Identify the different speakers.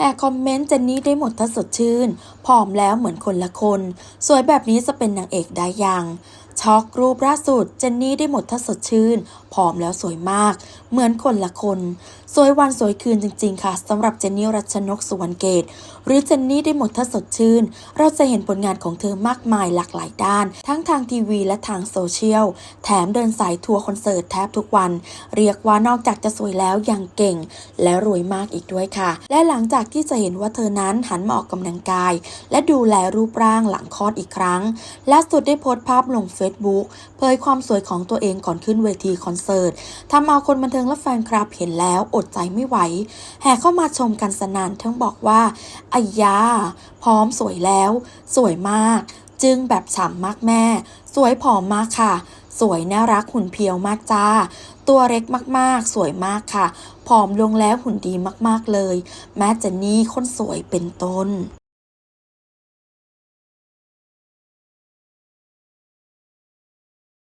Speaker 1: แห่คอมเมนต์เจนนี่ได้หมดถ้าสดชื่นผอมแล้วเหมือนคนละคน สวยแบบนี้จะเป็นนางเอกได้ยัง ช็อกรูปล่าสุด เจนนี่ได้หมดถ้าสดชื่น ผอมแล้วสวยมาก เหมือนคนละคน สวยวันสวยคืนจริงๆค่ะสำหรับเจนนี่รัชนกสุวรรณเกต หรือเจนนี่ได้หมดถ้าสดชื่น เราจะเห็นผลงานของเธอมากมายหลากหลายด้าน ทั้งทางทีวีและทางโซเชียล แถมเดินสายทัวร์คอนเสิร์ตแทบทุกวัน เรียกว่านอกจากจะสวยแล้วยังเก่ง และรวยมากอีกด้วยค่ะ และหลังจากที่จะเห็นว่าเธอนั้นหันมาออกกำลังกาย และดูแลรูปร่างหลังคลอดอีกครั้งล่าสุดได้โพสต์ภาพลงเฟ Facebook เผยความสวยของตัวเองก่อนขึ้นเวทีคอนเสิร์ตทำเอาคนบันเทิงและแฟนคลับเห็นแล้วอดใจไม่ไหว แห่เข้ามาชมกันสนานทั้งบอกว่าอายา พร้อมสวยแล้ว สวยมาก จึงแบบฉ่ำมากแม่ สวยผอมมากค่ะ สวยน่ารักหุ่นเพียวมากจ้าตัวเล็กมากๆ สวยมากค่ะ ผอมลงแล้วหุ่นดีมากๆเลย แม่เจนนี่คนสวยเป็นต้น